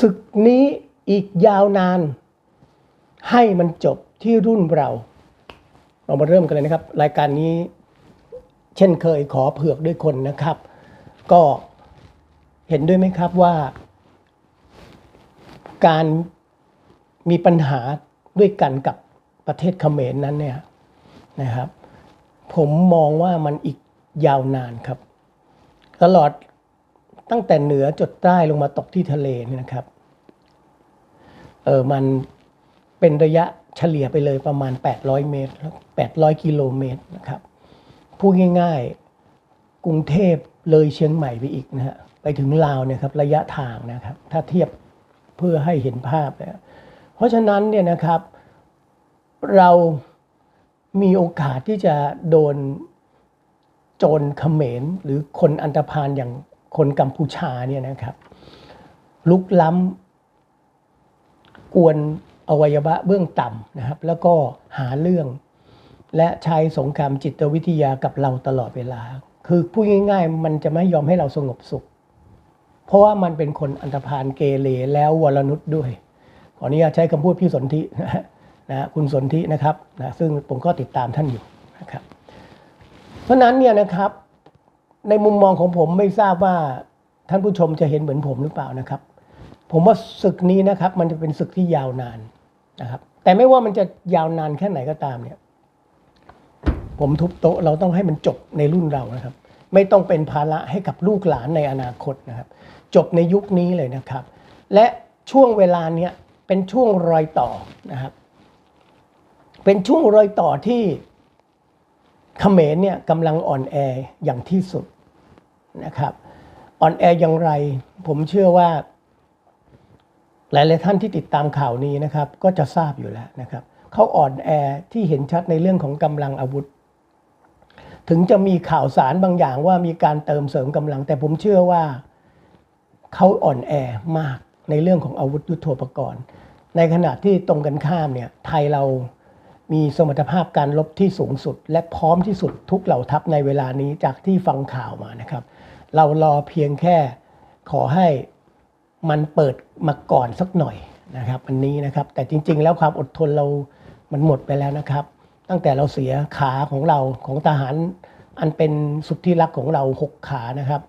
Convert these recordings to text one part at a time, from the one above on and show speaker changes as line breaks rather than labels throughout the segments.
ศึกนี้อีกยาวนาน ให้มันจบที่รุ่นเรา เรามาเริ่มกันเลยนะครับ รายการนี้ เช่นเคยขอเผือกด้วยคนนะครับ ก็เห็นด้วยไหมครับว่า การมีปัญหาด้วยกันกับประเทศเขมรนั้นเนี่ยนะครับ ผมมองว่ามันอีกยาวนานครับ ตลอด ตั้งแต่เหนือจดใต้ลงมาตกที่ทะเลเนี่ยนะครับเออมันเป็นระยะเฉลี่ยไปเลยประมาณ 800 เมตร 800 กิโลเมตรนะครับพูดง่ายๆ กรุงเทพเลยเชียงใหม่ไปอีกนะฮะไปถึงลาวเนี่ยครับระยะทางนะครับ ถ้าเทียบเพื่อให้เห็นภาพนะเพราะฉะนั้นเนี่ยนะครับ เรามีโอกาสที่จะโดนโจรเขมรหรือคนอันธพาลอย่าง คนกัมพูชาเนี่ยนะครับ ลุกล้ำกวนอวัยวะเบื้องต่ำนะครับ แล้วก็หาเรื่อง และใช้สงครามจิตวิทยากับเราตลอดเวลา คือพูดง่าย ๆ มันจะไม่ยอมให้เราสงบสุข เพราะว่ามันเป็นคนอันธพาลเกเรแล้ววรนุษย์ด้วย ขออนุญาตใช้คำพูดพี่สนธินะนะคุณสนธินะครับนะซึ่งผมก็ติดตามท่านอยู่นะครับ เพราะนั้นเนี่ยนะครับ ในมุมมองของผมไม่ทราบว่าท่านผู้ชมจะเห็นเหมือนผมหรือเปล่านะครับ ผมว่าศึกนี้นะครับ มันจะเป็นศึกที่ยาวนานนะครับ แต่ไม่ว่ามันจะยาวนานแค่ไหนก็ตามเนี่ย ผมทุบโต๊ะเราต้องให้มันจบในรุ่นเรานะครับ ไม่ต้องเป็นภาระให้กับลูกหลานในอนาคตนะครับ จบในยุคนี้เลยนะครับ และช่วงเวลาเนี้ยเป็นช่วงรอยต่อนะครับ เป็นช่วงรอยต่อที่เขมรเนี่ยกำลังอ่อนแออย่างที่สุด นะครับอ่อนแออย่างไร ผมเชื่อว่า หลายๆท่านที่ติดตามข่าวนี้นะครับ ก็จะทราบอยู่แล้วนะครับเขาอ่อนแอที่เห็นชัดในเรื่องของกำลังอาวุธ ถึงจะมีข่าวสารบางอย่างว่ามีการเติมเสริมกำลัง แต่ผมเชื่อว่าเขาอ่อนแอมากในเรื่องของอาวุธยุโทโธปกรณ์ ในขณะที่ตรงกันข้ามเนี่ยไทยเรามีสมรรถภาพการลบที่สูงสุด และพร้อมที่สุดทุกเหล่าทัพในเวลานี้จากที่ฟังข่าวมานะครับ เรารอเพียงแค่ขอให้มันเปิดมาก่อนสักหน่อยนะครับอันนี้นะครับ แต่จริง ๆ แล้วความอดทนเรามันหมดไปแล้วนะครับ ตั้งแต่เราเสียขาของเราของทหารอันเป็นสุดที่รักของเราหกขานะครับ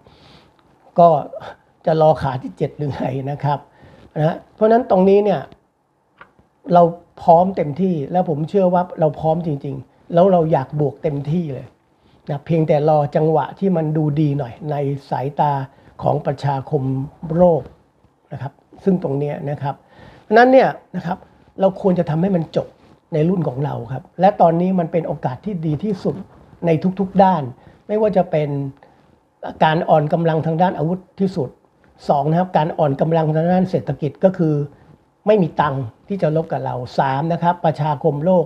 ก็จะรอขาที่เจ็ดหรือไงนะครับนะเพราะฉะนั้นตรงนี้เนี่ยเราพร้อมเต็มที่แล้วผมเชื่อว่าเราพร้อมจริง ๆ แล้วเราอยากบวกเต็มที่เลย นะเพียงแต่รอจังหวะที่มันดูดีหน่อยในสายตาของประชาคมโลกนะครับ ซึ่งตรงนี้นะครับนั้นเนี่ยนะครับเราควรจะทำให้มันจบในรุ่นของเราครับ และตอนนี้มันเป็นโอกาสที่ดีที่สุดในทุกๆด้าน ไม่ว่าจะเป็นการอ่อนกำลังทางด้านอาวุธที่สุดสองนะครับการอ่อนกำลังทางด้านเศรษฐกิจก็คือ ไม่มีตังค์ที่จะลบกับเราสามนะครับประชาคมโลก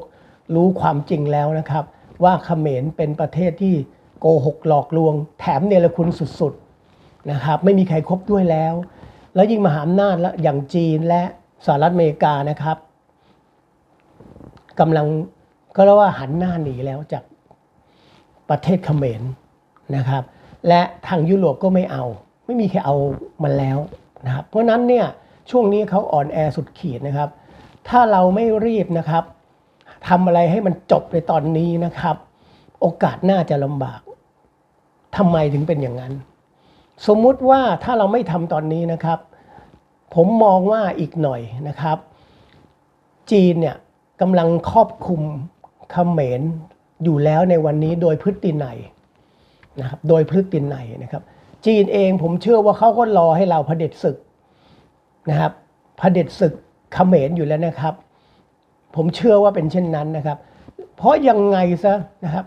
รู้ความจริงแล้วนะครับ ว่าเขมรเป็นประเทศที่โกหกหลอกลวง แถมเนรคุณสุดๆนะครับไม่มีใครครบด้วยแล้ว แล้วยิ่งมหาอำนาจและอย่างจีนและสหรัฐอเมริกานะครับกำลังก็เรียกว่าหันหน้าหนีแล้วจากประเทศเขมรนะครับ และทางยุโรปก็ไม่เอา ไม่มีใครเอามันแล้วนะครับเพราะนั้นเนี่ยช่วงนี้เขาอ่อนแอสุดขีดนะครับ ถ้าเราไม่รีบนะครับ ทำอะไรให้มันจบในตอนนี้นะครับ โอกาสน่าจะลำบากทำไมถึงเป็นอย่างนั้น สมมุติว่าถ้าเราไม่ทำตอนนี้นะครับ ผมมองว่าอีกหน่อยนะครับ จีนเนี่ยกำลังครอบคุมเขมรอยู่แล้วในวันนี้โดยพฤตินัยนะครับโดยพฤตินัยนะครับ จีนเองผมเชื่อว่าเขาก็รอให้เราเผด็จศึกนะครับเผด็จศึกเขมรอยู่แล้วนะครับ ผมเชื่อว่าเป็นเช่นนั้นนะครับ เพราะยังไงซะนะครับ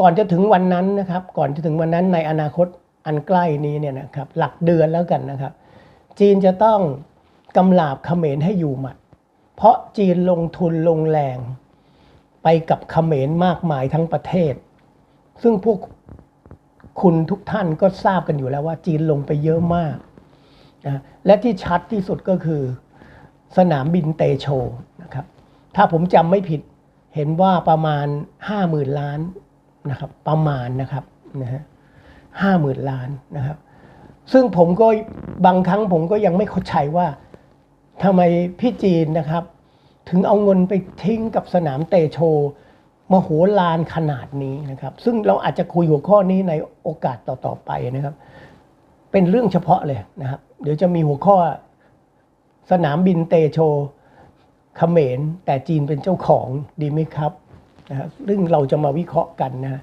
ก่อนจะถึงวันนั้นนะครับ ก่อนจะถึงวันนั้นในอนาคตอันใกล้นี้เนี่ยนะครับหลักเดือนแล้วกันนะครับ จีนจะต้องกำลาบเขมรให้อยู่หมัด เพราะจีนลงทุนลงแรงไปกับเขมรมากมายทั้งประเทศ ซึ่งพวกคุณทุกท่านก็ทราบกันอยู่แล้วว่าจีนลงไปเยอะมากนะและที่ชัดที่สุดก็คือ สนามบินเตโช ถ้าผมจำไม่ผิดเห็นว่าประมาณ 5 0,000 ล้านนะครับ ประมาณนะครับนะฮะห้าหมื่นล้านนะครับ ซึ่งผมก็บางครั้งผมก็ยังไม่เข้าใจว่าทำไมพี่จีนนะครับ ถึงเอาเงินไปทิ้งกับสนามเตโชมโหฬารขนาดนี้นะครับ ซึ่งเราอาจจะคุยหัวข้อนี้ในโอกาสต่อๆไปนะครับ เป็นเรื่องเฉพาะเลยนะครับ เดี๋ยวจะมีหัวข้อสนามบินเตโช เขมรแต่จีนเป็นเจ้าของดีไหมครับนะซึ่งเราจะมาวิเคราะห์กันนะ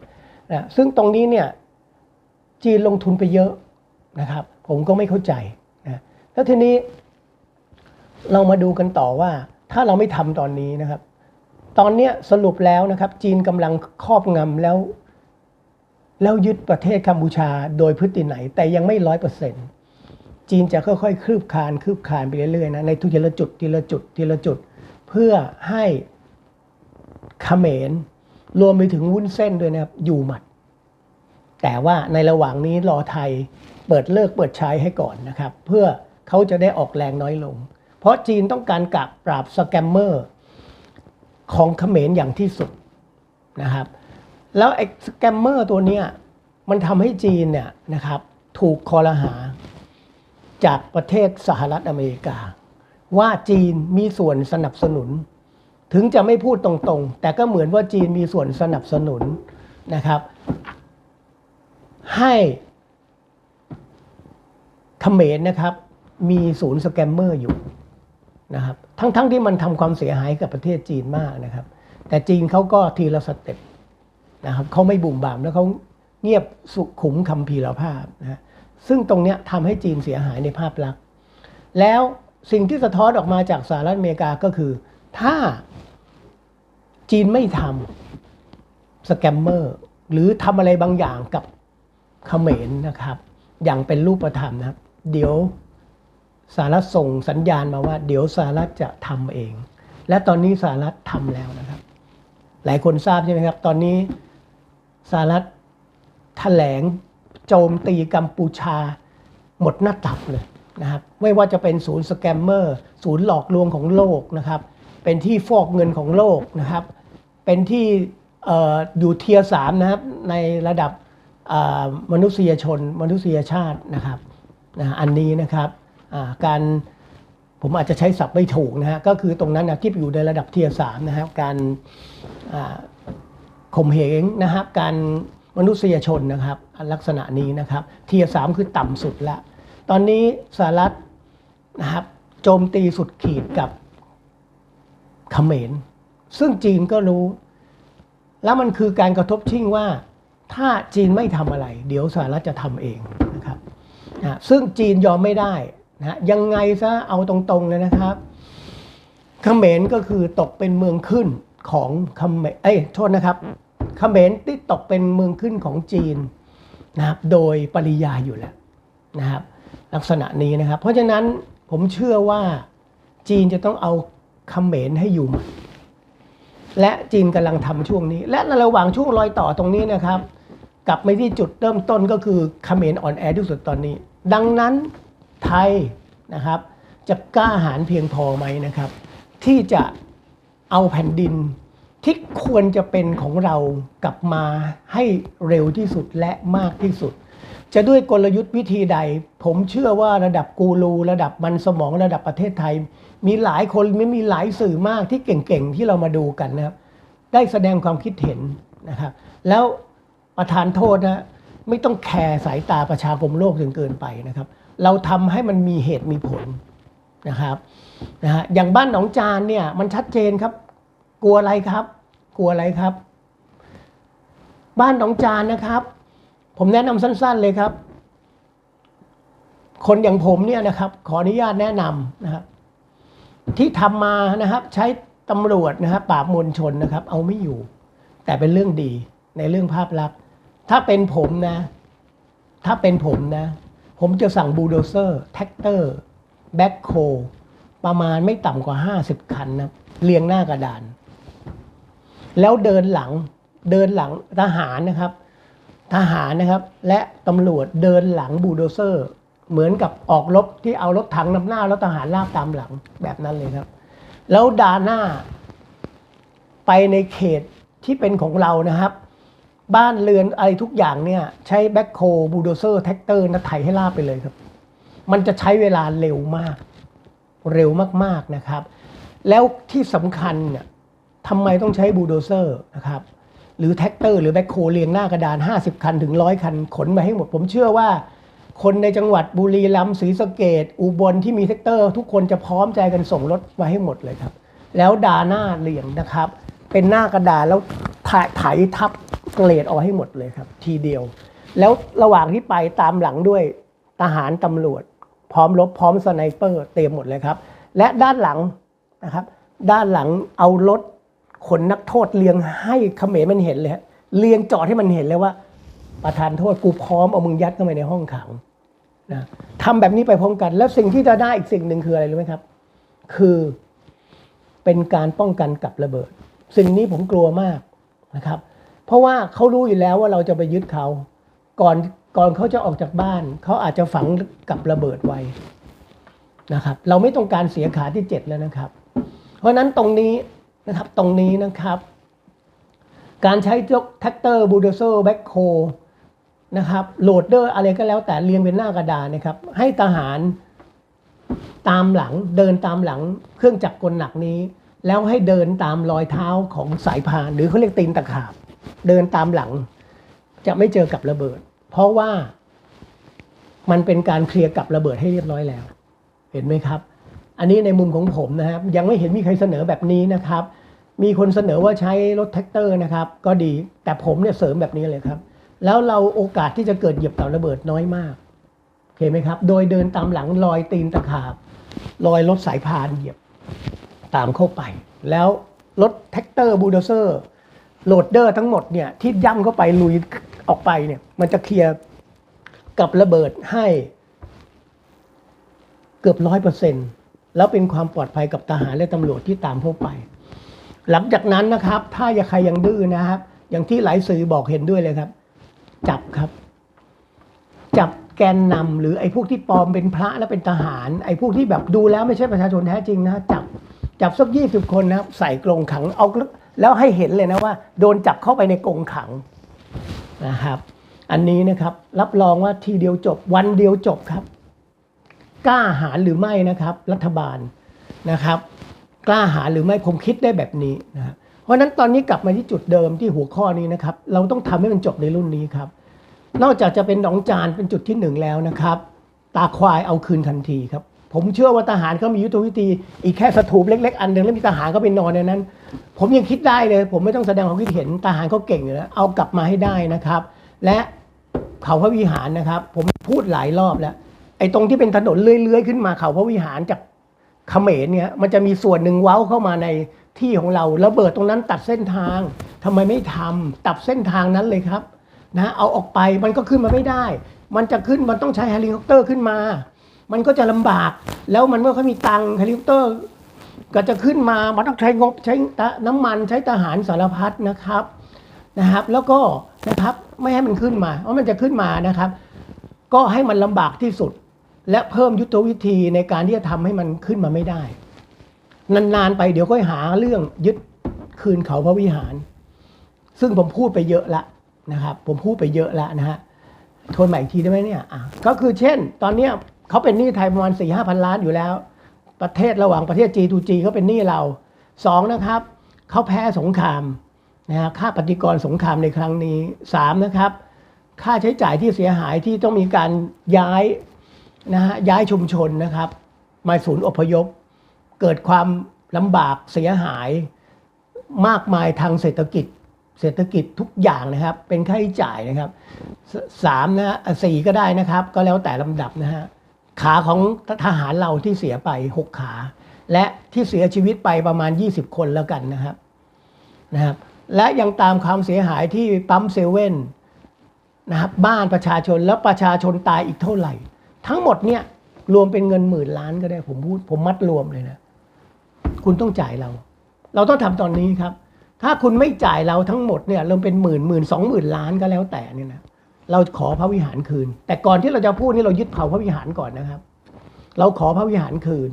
นะซึ่งตรงนี้เนี่ยจีนลงทุนไปเยอะนะครับ ผมก็ไม่เข้าใจนะแล้วทีนี้เรามาดูกันต่อว่าถ้าเราไม่ทำตอนนี้นะครับ ตอนเนี้ยสรุปแล้วนะครับ จีนกำลังครอบงำแล้ว แล้วยึดประเทศกัมพูชาโดยพฤติไหน แต่ยังไม่ร้อยเปอร์เซ็นต์จีนจะค่อยๆคืบคลานคืบคลานไปเรื่อยๆนะในทุกทีละจุดทีละจุดทีละจุด เพื่อให้เขมรรวมไปถึงวุ้นเส้นด้วยนะครับ อยู่หมัด แต่ว่าในระหว่างนี้รอไทยเปิดเลิกเปิดใช้ให้ก่อนนะครับ เพื่อเขาจะได้ออกแรงน้อยลง เพราะจีนต้องการกับปราบสแกมเมอร์ของเขมรอย่างที่สุดนะครับ แล้วไอ้สแกมเมอร์ตัวเนี้ยมันทำให้จีนเนี่ยนะครับถูกคอรหาจากประเทศสหรัฐอเมริกา ว่าจีนมีส่วนสนับสนุน ถึงจะไม่พูดตรงๆ แต่ก็เหมือนว่าจีนมีส่วนสนับสนุนนะครับ ให้เขมรนะครับมีศูนย์สแกมเมอร์อยู่นะครับทั้งๆทที่มันทำความเสียหายกับประเทศจีนมากนะครับ แต่จีนเขาก็ทีละสเต็ปนะครับเขาไม่บุ่มบามแล้วเขาเงียบสุขุมคำพีรภาพนะฮะซึ่งตรงเนี้ยทำให้จีนเสียหายในภาพลักษณ์แล้ว สิ่งที่สะท้อนออกมาจากสหรัฐอเมริกาก็คือ ถ้าจีนไม่ทำสแกมเมอร์หรือทำอะไรบางอย่างกับเขมรนะครับ อย่างเป็นรูปธรรมนะครับเดี๋ยวสหรัฐส่งสัญญาณมาว่า เดี๋ยวสหรัฐจะทำเอง และตอนนี้สหรัฐทำแล้วนะครับ หลายคนทราบใช่ไหมครับ ตอนนี้สหรัฐแถลงโจมตีกัมพูชาหมดหน้าตับเลย นะครับไม่ว่าจะเป็นศูนย์สแกมเมอร์ศูนย์หลอกลวงของโลกนะครับเป็นที่ฟอกเงินของโลกนะครับเป็นที่ออยู่เทียร์สามนะครับในระดับมนุษยชน มนุษยชาตินะครับนะอันนี้นะครับการผมอาจจะใช้ศัพท์ไม่ถูกนะฮะก็คือตรงนั้นนะที่อยู่ในระดับเทียร์สามนะครับการข่มเหงนะครับการมนุษยชนนะครับลักษณะนี้นะครับเทียร์สามคือต่ำสุดล้ว ตอนนี้สหรัฐนะครับโจมตีสุดขีดกับเขมร ซึ่งจีนก็รู้ แล้วมันคือการกระทบชิงว่า ถ้าจีนไม่ทำอะไร เดี๋ยวสหรัฐจะทำเองนะครับนะซึ่งจีนยอมไม่ได้นะยังไงซะเอาตรงๆเลยนะครับเขมรก็คือตกเป็นเมืองขึ้นของเขมรเอ้ยโทษนะครับเขมรที่ตกเป็นเมืองขึ้นของจีนนะครับโดยปริยาอยู่แล้วนะครับ ลักษณะนี้นะครับ เพราะฉะนั้นผมเชื่อว่าจีนจะต้องเอาเขมรให้อยู่หมัดและจีนกำลังทำช่วงนี้ และในระหว่างช่วงรอยต่อตรงนี้นะครับ กลับไปที่จุดเริ่มต้นก็คือเขมรอ่อนแอที่สุดตอนนี้ ดังนั้นไทยนะครับ จะกล้าหาญเพียงพอไหมนะครับ ที่จะเอาแผ่นดินที่ควรจะเป็นของเรากลับมาให้เร็วที่สุดและมากที่สุด จะด้วยกลยุทธ์วิธีใด ผมเชื่อว่าระดับกูรูระดับมันสมองระดับประเทศไทย มีหลายคนไม่มีหลายสื่อมากที่เก่งๆ ที่เรามาดูกันนะครับ ได้แสดงความคิดเห็นนะครับ แล้วประธานโทษนะไม่ต้องแคร์สายตาประชาคมโลกจนเกินไปนะครับ เราทำให้มันมีเหตุมีผลนะครับนะฮะอย่างบ้านหนองจานเนี่ยมันชัดเจนครับ กลัวอะไรครับ กลัวอะไรครับ บ้านหนองจานนะครับ ผมแนะนำสั้น ๆ เลยครับ คนอย่างผมเนี่ยนะครับ ขออนุญาตแนะนำนะครับที่ทำมานะครับ ใช้ตำรวจนะครับปราบมวลชนนะครับ เอาไม่อยู่ แต่เป็นเรื่องดีในเรื่องภาพลักษณ์ถ้าเป็นผมนะ ถ้าเป็นผมนะ ผมจะสั่งบูโดเซอร์แท็กเตอร์แบ็คโคประมาณไม่ต่ำกว่า 50 คันนะเรียงหน้ากระดาน แล้วเดินหลังเดินหลังทหารนะครับ ทหารนะครับ และตำรวจเดินหลังบูโดเซอร์ เหมือนกับออกรบที่เอารถถังนำหน้าแล้วทหารลากตามหลังแบบนั้นเลยครับ แล้วดาหน้า ไปในเขตที่เป็นของเรานะครับ บ้านเรือนอะไรทุกอย่างเนี่ย ใช้แบ็คโคบูโดเซอร์แท็กเตอร์นะไถให้ลาบไปเลยครับ มันจะใช้เวลาเร็วมาก เร็วมากๆนะครับ แล้วที่สำคัญเนี่ยทำไมต้องใช้บูโดเซอร์นะครับ หรือแท็กเตอร์หรือแบ็คโฮเรียงหน้ากระดาน 50 คันถึงร้อยคัน ขนมาให้หมด ผมเชื่อว่า คนในจังหวัดบุรีรัมย์ศรีสะเกดอุบลที่มีแท็กเตอร์ ทุกคนจะพร้อมใจกันส่งรถมาให้หมดเลยครับ แล้วดาหน้าเรียงนะครับ เป็นหน้ากระดานแล้วถ่ายไถทับเกรดออกให้หมดเลยครับ ทีเดียว แล้วระหว่างที่ไปตามหลังด้วยทหารตำรวจ พร้อมรบพร้อมสไนเปอร์เต็มหมดเลยครับ และด้านหลังนะครับ ด้านหลังเอารถ ขนนักโทษเรียงให้เขมรมันเห็นเลยฮะเรียงจอดให้มันเห็นเลยว่า ประธานโทษกูพร้อมเอามึงยัดเข้าไปในห้องขังนะทำแบบนี้ไปพร้อมกัน แล้วสิ่งที่จะได้อีกสิ่งหนึ่งคืออะไรรู้ไหมครับ คือเป็นการป้องกันกับระเบิด สิ่งนี้ผมกลัวมากนะครับ เพราะว่าเขารู้อยู่แล้วว่าเราจะไปยึดเขาก่อนก่อนเขาจะออกจากบ้าน เขาอาจจะฝังกับระเบิดไว้นะครับ เราไม่ต้องการเสียขาที่เจ็ดแล้วนะครับ เพราะนั้นตรงนี้ นะครับตรงนี้นะครับ การใช้ยกแท็กเตอร์บูลโดเซอร์แบ็คโฮนะครับโหลดเดอร์อะไรก็แล้วแต่เรียงเป็นหน้ากระดานนะครับ ให้ทหารตามหลังเดินตามหลังเครื่องจักรกลหนักนี้ แล้วให้เดินตามรอยเท้าของสายพาน หรือเขาเรียกตีนตะขาบ เดินตามหลัง จะไม่เจอกับระเบิด เพราะว่ามันเป็นการเคลียร์กับระเบิดให้เรียบร้อยแล้ว เห็นไหมครับ อันนี้ในมุมของผมนะครับ ยังไม่เห็นมีใครเสนอแบบนี้นะครับ มีคนเสนอว่าใช้รถแท็กเตอร์นะครับ ก็ดีแต่ผมเนี่ยเสริมแบบนี้เลยครับ แล้วเราโอกาสที่จะเกิดเหยียบกับระเบิดน้อยมากโอเคไหมครับ โดยเดินตามหลังรอยตีนตะขาบรอยรถสายพานเหยียบตามเข้าไป แล้วรถแท็กเตอร์บูลโดเซอร์โหลดเดอร์ทั้งหมดเนี่ยที่ย่ำเข้าไปลุยออกไปเนี่ย มันจะเคลียร์กับระเบิดให้เกือบร้อยเปอร์เซ็นต์ แล้วเป็นความปลอดภัยกับทหารและตำรวจที่ตามเข้าไป หลังจากนั้นนะครับ ถ้าอย่าใครยังดื้อนะครับ อย่างที่หลายสื่อบอกเห็นด้วยเลยครับ จับครับ จับแกนนำหรือไอ้พวกที่ปลอมเป็นพระและเป็นทหาร ไอ้พวกที่แบบดูแล้วไม่ใช่ประชาชนแท้จริงนะจับจับสักยี่สิบคนนะใส่กรงขังเอาแล้วให้เห็นเลยนะว่า โดนจับเข้าไปในกรงขังนะครับ อันนี้นะครับรับรองว่าทีเดียวจบวันเดียวจบครับ กล้าหาญหรือไม่นะครับรัฐบาลนะครับ กล้าหาญหรือไม่ผมคิดได้แบบนี้นะเพราะนั้นตอนนี้กลับมาที่จุดเดิมที่หัวข้อนี้นะครับ เราต้องทำให้มันจบในรุ่นนี้ครับ นอกจากจะเป็นหนองจานเป็นจุดที่หนึ่งแล้วนะครับ ตาควายเอาคืนทันทีครับผมเชื่อว่าทหารเขามียุทธวิธี อีกแค่สถูปเล็ก ๆ อันหนึ่งแล้วมีทหารก็ไปนอนในนั้น ผมยังคิดได้เลย ผมไม่ต้องแสดงความคิดเห็นทหารเขาเก่งอยู่แล้วเอากลับมาให้ได้นะครับ และเขาพระวิหารนะครับ ผมพูดหลายรอบแล้ว ไอ้ตรงที่เป็นถนนเลื้อยๆขึ้นมาเขาพระวิหารจากเขมรเนี่ยมันจะมีส่วนหนึ่งเว้าเข้ามาในที่ของเราระเบิดตรงนั้นตัดเส้นทางทำไมไม่ทำตัดเส้นทางนั้นเลยครับนะเอาออกไปมันก็ขึ้นมาไม่ได้ มันจะขึ้นมันต้องใช้เฮลิคอปเตอร์ขึ้นมา มันก็จะลำบาก แล้วมันเมื่อเขามีตังเฮลิคอปเตอร์ก็จะขึ้นมามันต้องใช้งบใช้น้ำมันใช้ทหารสารพัดนะครับนะครับ แล้วก็นะครับไม่ให้มันขึ้นมาเพราะมันจะขึ้นมานะครับ ก็ให้มันลำบากที่สุด และเพิ่มยุทธวิธีในการที่จะทำให้มันขึ้นมาไม่ได้ นานๆไปเดี๋ยวก็หาเรื่องยึดคืนเขาพระวิหาร ซึ่งผมพูดไปเยอะละนะครับผมพูดไปเยอะแล้วนะฮะทวนใหม่อีกทีได้ไหมเนี่ยก็คือเช่น ตอนเนี้ยเขาเป็นหนี้ไทยประมาณ4ี่ห้าพันล้านอยู่แล้ว ประเทศระหว่างประเทศ G2G เขาเป็นหนี้เราสองนะครับเขาแพ้สงครามนะฮะค่าปฏิกรสงครามในครั้งนี้สามนะครับ ค่าใช้จ่ายที่เสียหายที่ต้องมีการย้าย นะฮะย้ายชุมชนนะครับ มาศูนย์อพยพ เกิดความลำบากเสียหาย มากมายทางเศรษฐกิจ เศรษฐกิจทุกอย่างนะครับ เป็นค่าใช้จ่ายนะครับสามนะฮะอะสี่ก็ได้นะครับ ก็แล้วแต่ลำดับนะฮะขาของทหารเราที่เสียไปหกขา และที่เสียชีวิตไปประมาณ 20 คนแล้วกันนะครับนะครับ และยังตามความเสียหายที่ปั๊มเซเว่นนะครับบ้านประชาชนแล้วประชาชนตายอีกเท่าไหร่ ทั้งหมดเนี่ยรวมเป็นเงินหมื่นล้านก็ได้ผมพูดผมมัดรวมเลยนะ คุณต้องจ่ายเรา เราต้องทำตอนนี้ครับ ถ้าคุณไม่จ่ายเราทั้งหมดเนี่ยเราเป็นหมื่นหมื่นสองหมื่นล้านก็แล้วแต่เนี่ยนะเราขอพระวิหารคืน แต่ก่อนที่เราจะพูดนี่เรายึดเผาพระวิหารก่อนนะครับ เราขอพระวิหารคืน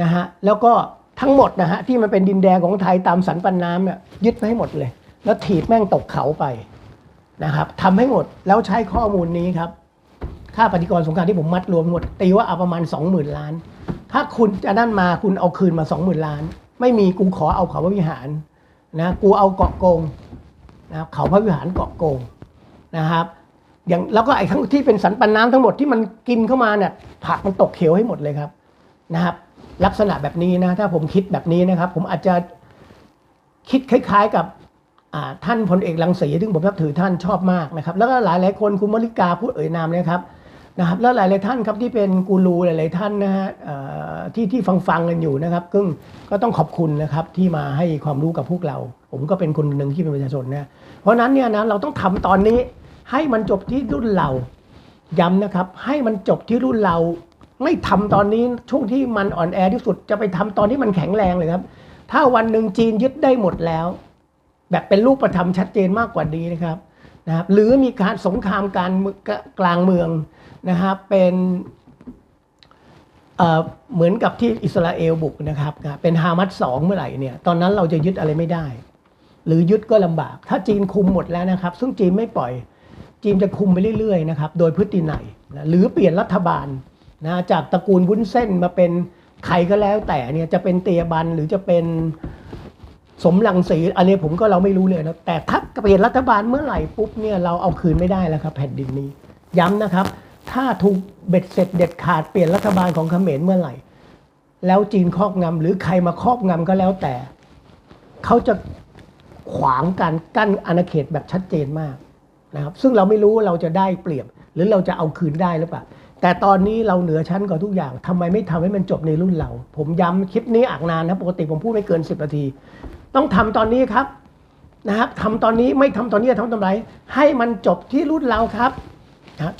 นะฮะแล้วก็ทั้งหมดนะฮะที่มันเป็นดินแดนของไทยตามสันปันน้ำเนี่ยยึดไปให้หมดเลย แล้วถีบแม่งตกเขาไปนะครับทำให้หมดแล้วใช้ข้อมูลนี้ครับ ค่าปฏิกรสงครามที่ผมมัดรวมหมดตีว่าเอาประมาณ 20,000 ล้าน ถ้าคุณจะนั่นมาคุณเอาคืนมาสองหมื่นล้าน ไม่มีกูขอเอาเขาพระวิหารนะกูเอาเกาะโกงนะเขาพระวิหารเกาะโกงนะครับอย่างแล้วก็ไอ้ทั้งที่เป็นสันปันน้ำทั้งหมดที่มันกินเข้ามาเนี่ยผักมันตกเขียวให้หมดเลยครับนะครับ ลักษณะแบบนี้นะ ถ้าผมคิดแบบนี้นะครับ ผมอาจจะคิดคล้ายๆกับท่านพลเอกรังสีซึ่งผมนับถือท่านชอบมากนะครับ แล้วก็หลายๆคนคุณมริกาพูดเอ่ยนามเนะครับ นะครับแล้วหลาย ๆ ท่านครับที่เป็นกูรูหลาย ๆ ท่านนะฮะที่ที่ฟังฟังกันอยู่นะครับก็ก็ต้องขอบคุณนะครับที่มาให้ความรู้กับพวกเรา ผมก็เป็นคนหนึ่งที่เป็นประชาชนนะเพราะนั้นเนี่ยนะเราต้องทำตอนนี้ให้มันจบที่รุ่นเราย้ำนะครับ ให้มันจบที่รุ่นเรา ไม่ทำตอนนี้ช่วงที่มันอ่อนแอที่สุดจะไปทำตอนที่มันแข็งแรงเลยครับ ถ้าวันหนึ่งจีนยึดได้หมดแล้ว แบบเป็นรูปธรรมชัดเจนมากกว่านี้นะครับนะครับหรือมีการสงครามการกลางเมือง นะครับเป็นเอ่อเหมือนกับที่อิสราเอลบุกนะครับนะเป็นฮามัสสองเมื่อไหร่เนี่ยตอนนั้นเราจะยึดอะไรไม่ได้ หรือยึดก็ลำบาก ถ้าจีนคุมหมดแล้วนะครับ ซึ่งจีนไม่ปล่อย จีนจะคุมไปเรื่อยๆนะครับโดยพฤตินัยนะหรือเปลี่ยนรัฐบาลนะจากตระกูลวุ้นเส้นมาเป็นใครก็แล้วแต่เนี่ยจะเป็นเตียบันหรือจะเป็นสมรังสีอันนี้ผมก็เราไม่รู้เลยนะแต่ถ้าเปลี่ยนรัฐบาลเมื่อไหร่ปุ๊บเนี่ยเราเอาคืนไม่ได้แล้วครับแผ่นดินนี้ย้ำนะครับ ถ้าถูกเบ็ดเสร็จเด็ดขาดเปลี่ยนรัฐบาลของเขมรเมื่อไหร่ แล้วจีนครอบงำหรือใครมาครอบงำก็แล้วแต่ เขาจะขวางการกั้นอาณาเขตแบบชัดเจนมากนะครับซึ่งเราไม่รู้ว่าเราจะได้เปรียบ หรือเราจะเอาคืนได้หรือเปล่าแต่ตอนนี้เราเหนือชั้นกว่าทุกอย่างทำไมไม่ทำให้มันจบในรุ่นเรา ผมย้ำคลิปนี้อ่านานนะปกติผมพูดไม่เกิน 10นาที ต้องทำตอนนี้ครับนะครับทำตอนนี้ไม่ทำตอนนี้จะทำตอนไหนให้มันจบที่รุ่นเราครับ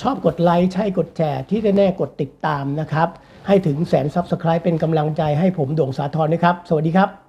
ชอบกดไลค์ใช่กดแชร์ที่แน่ๆกดติดตามนะครับ ให้ถึงแสนซับสไครป์เป็นกำลังใจให้ผมโด่งสาธรนะครับ สวัสดีครับ